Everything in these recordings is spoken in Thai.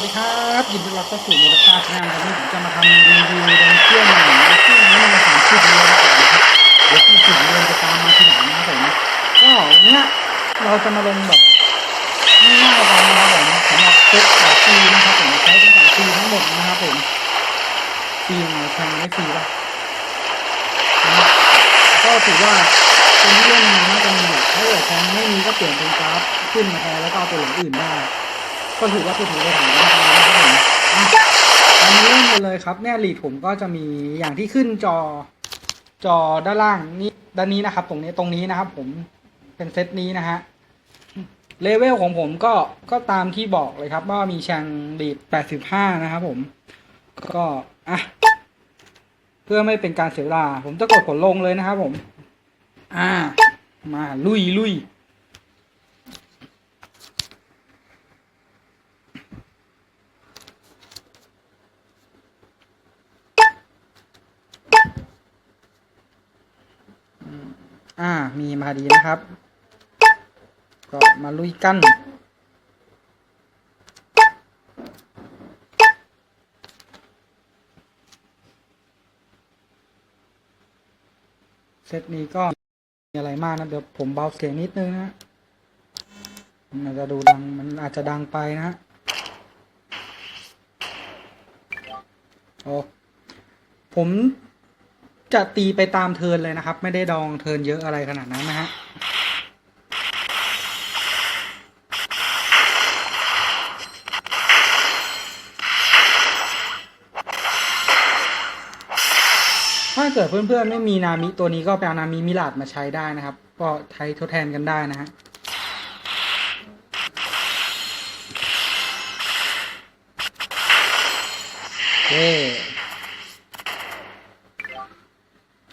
สวัสดีครับยินดีต้อนรับเข้าสู่มูลค่าชาแนลวันนี้ผมจะมาทำรีวิวเดินเที่ยวใหม่ซึ่งนี้มันมาสามสิบเดือนแล้วนะครับเดี๋ยวที่สิบเดือนจะตามมาที่หลังนะครับผมก็เนี้ยเราจะมาลงแบบง่ายๆกันนะครับผมสำหรับเซตแบบฟรีนะครับผมใช้เป็นของฟรีทั้งหมดนะครับผมฟรียังไงแทงไม่ฟรีป่ะนะก็ถือว่าคนที่เล่นมันน่าจะมีแหละถ้าเกิดแทงไม่มีก็เปลี่ยนเป็นกราฟขึ้นมาแทนแล้วก็เอาตัวเหลืองอื่นได้ ก็ถือว่าถือถือไปถามนะครับผมอะตอนนี้เริ่มกันเลยครับเนี่ยลีดผมก็จะมีอย่างที่ขึ้นจอจอด้านล่างนี้ด้านนี้นะครับ ตรงนี้ตรงนี้นะครับ ผมเป็นเซตนี้นะฮะเลเวลของผมก็ก็ตามที่บอกเลยครับ ว่ามีแชงลีด85นะครับผม ก็อะเพื่อไม่เป็นการเสียเวลา ผมจะกดผลลงเลยนะครับผม อ่า มาลุยลุย อ่า มีมาดีนะครับ ก็มาลุยกัน เซตนี้ก็มีอะไรมากนะ เดี๋ยวผมเบาเสียงนิดนึงนะมันอาจจะดูดัง มันอาจจะดังไปนะฮะโอ้ผม จะตีไปตามเทินเลยนะครับ ไม่ได้ดองเทินเยอะอะไรขนาดนั้นนะฮะถ้าเกิดเพื่อนๆไม่มีนามิตัวนี้ก็ไปเอานามิมิลาดมาใช้ได้นะครับ ก็ใช้ทดแทนกันได้นะฮะ โอเค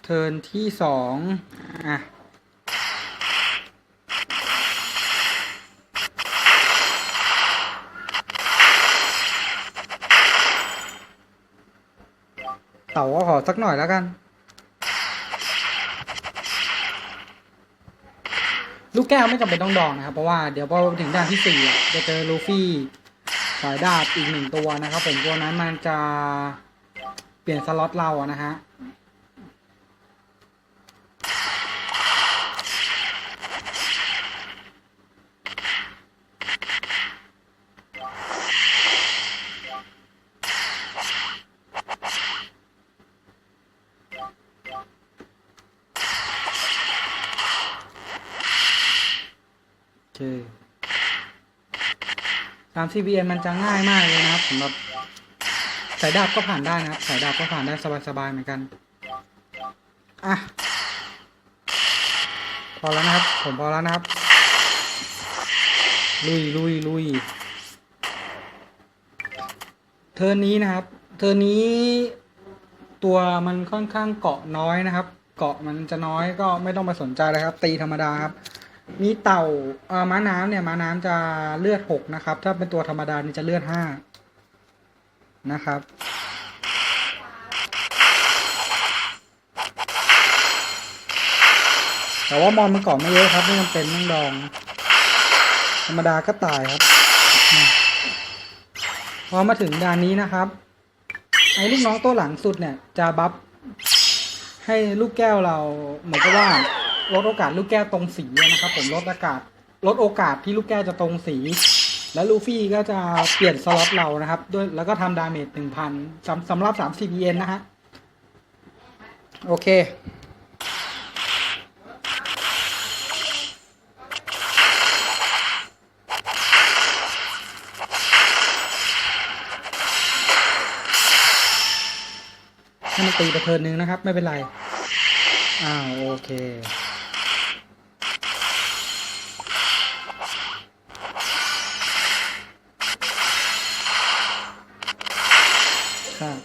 เทิร์นที่สองอะเต่าก็ขอสักหน่อยแล้วกัน ลูกแก้วไม่จำเป็นต้องดองนะครับ เพราะว่าเดี๋ยวพอถึงด่านที่สี่จะเจอลูฟี่สายดาบอีกหนึ่งตัวนะครับผมตัวนั้นมันจะเปลี่ยนสล็อตเราอะนะฮะ สาม CBN มันจะง่ายมากเลยนะครับสำหรับสายดาบก็ผ่านได้นะครับสายดาบก็ผ่านได้สบายๆเหมือนกันอะพอแล้วนะครับ ผมพอแล้วนะครับ ลุยลุยลุยเทอร์นี้นะครับ เทอร์นี้ตัวมันค่อนข้างเกาะน้อยนะครับ เกาะมันจะน้อยก็ไม่ต้องไปสนใจเลยครับ ตีธรรมดาครับ มีเต่าเอ่อม้าน้ำเนี่ยม้าน้ำจะเลือดหกนะครับ ถ้าเป็นตัวธรรมดานี่จะเลือดห้านะครับแต่ว่ามอนมันกาะไม่เยอะครับไม่จำเป็นต้องดอง ธรรมดาก็ตายครับ พอมาถึงด่านนี้นะครับ ไอ้ลูกน้องตัวหลังสุดเนี่ย จะบัฟให้ลูกแก้วเราเหมือนกับว่า ลดโอกาสลูกแก้วตรงสีนะครับ ผมลดอากาศลดโอกาสที่ลูกแก้วจะตรงสี แล้วลูฟี่ก็จะเปลี่ยนสล็อตเรานะครับ ด้วยแล้วก็ทำดาเมจหนึ่งพันสำสำหรับสามสิบเยนนะฮะโอเคให้มันตีไปเทิร์นนึงนะครับ ไม่เป็นไร อ้าว โอเค ครับ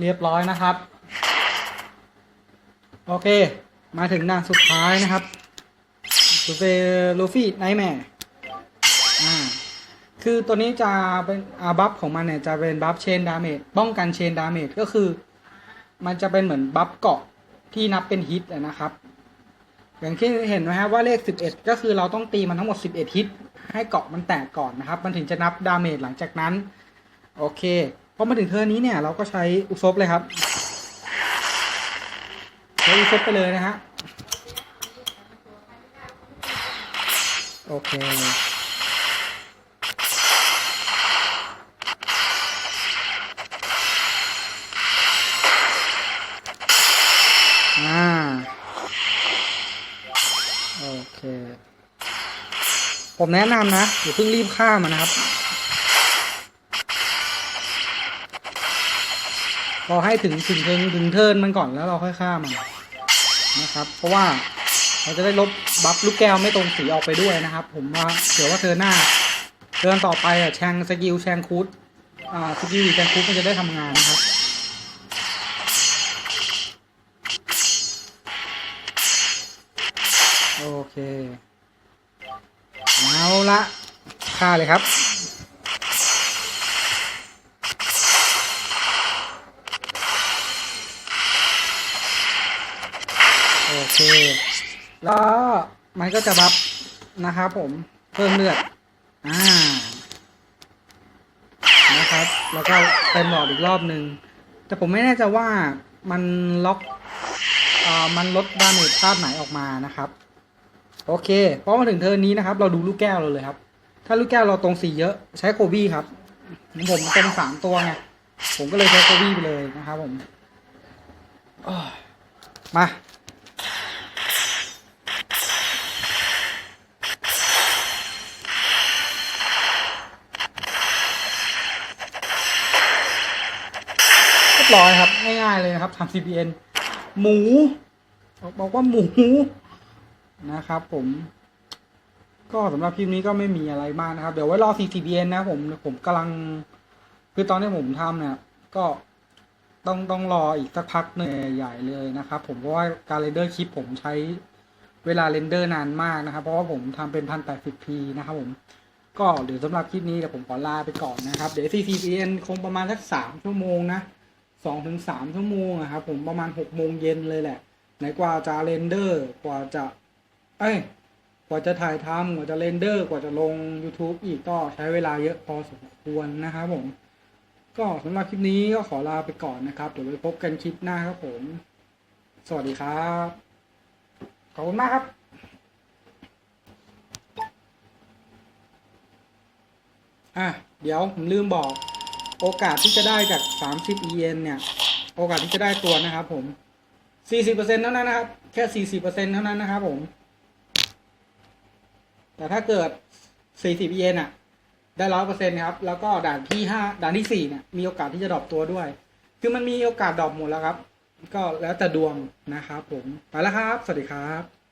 เรียบร้อยนะครับ โอเค มาถึงด่านสุดท้ายนะครับซูเฟลูฟี่ไนท์แมร์อ่าคือตัวนี้จะเป็นอาบัฟของมันเนี่ยจะเป็นบัฟเชนดาเมจป้องกันเชนดาเมจก็คือ มันจะเป็นเหมือนบัฟเกาะที่นับเป็นฮิตนะครับ อย่างที่เห็นไหมครับว่าเลข 11 ก็คือเราต้องตีมันทั้งหมด 11 ฮิต ให้เกาะมันแตกก่อนนะครับ มันถึงจะนับดาเมจหลังจากนั้น โอเค พอมาถึงเทอร์นี้เนี่ยเราก็ใช้อุซบเลยครับใช้อุซบไปเลยนะฮะโอเคอ่าโอเค ผมแนะนำนะอย่าเพิ่งรีบฆ่ามันนะครับ รอให้ถึงถึงถึงถึงเทิร์นมันก่อนแล้วเราค่อยฆ่ามันนะครับ เพราะว่าเราจะได้ลบบัฟลูกแก้วไม่ตรงสีออกไปด้วยนะครับ ผมว่าเผื่อว่าเทิร์นหน้าเทิร์นต่อไปอะแชงสกิลแชงคูดอ่าสกิลแชงคูดมันจะได้ทำงานนะครับโอเคเอาละฆ่าเลยครับ โอเค แล้วมันก็จะบัฟนะครับผมเพิ่มเลือดอ่านะครับ แล้วก็เต็มหลอดอีกรอบหนึ่งแต่ผมไม่แน่ใจว่ามันล็อกอ่ามันลดดาเมจธาตุไหนออกมานะครับ โอเคพอมาถึงเทิร์นนี้นะครับ เราดูลูกแก้วเราเลยครับ ถ้าลูกแก้วเราตรงสีเยอะใช้โคบี้ครับผมตรงสามตัวไงผมก็เลยใช้โคบี้ไปเลยนะครับผมมา ร้อยครับ ง่ายๆเลยนะครับทำ CPN หมูบอกว่าหมูนะครับ ผม ก็สำหรับคลิปนี้ก็ไม่มีอะไรมากนะครับ เดี๋ยวไว้รอ CCBN นะผมผมกำลัง คือตอนที่ผมทำเนี่ยก็ต้องต้องรออีกสักพักหนึ่งใหญ่เลยนะครับ ผมเพราะว่าการเรนเดอร์คลิปผมใช้เวลาเรนเดอร์นานมากนะครับ เพราะว่าผมทำเป็นพันแปดสิบพีนะครับผมก็เดี๋ยวสำหรับคลิปนี้เดี๋ยวผมขอลาไปก่อนนะครับ เดี๋ยว CCBN คงประมาณสักสามชั่วโมงนะ สองถึงสามชั่วโมงอะครับผมประมาณหกโมงเย็นเลยแหละ ไหนกว่าจะเรนเดอร์ กว่าจะ เอ้ย กว่าจะถ่ายทำกว่าจะเรนเดอร์ กว่าจะลง YouTube อีกก็ใช้เวลาเยอะพอสมควรนะครับผม ก็สำหรับคลิปนี้ก็ขอลาไปก่อนนะครับ เดี๋ยวไว้พบกันคลิปหน้าครับผม สวัสดีครับ ขอบคุณมากครับอะเดี๋ยวผมลืมบอก โอกาสที่จะได้จาก 30 EN เนี่ย โอกาสที่จะได้ตัวนะครับผม 40%เท่านั้นนะครับ แค่ 40%เท่านั้นนะครับผม แต่ถ้าเกิด 40 EN อะ ได้ร้อยเปอร์เซ็นต์ครับ แล้วก็ด่านที่ห้าด่านที่สี่เนี่ย มีโอกาสที่จะดรอปตัวด้วย คือมันมีโอกาสดรอปหมดแล้วครับ ก็แล้วแต่ดวงนะครับผม ไปแล้วครับ สวัสดีครับ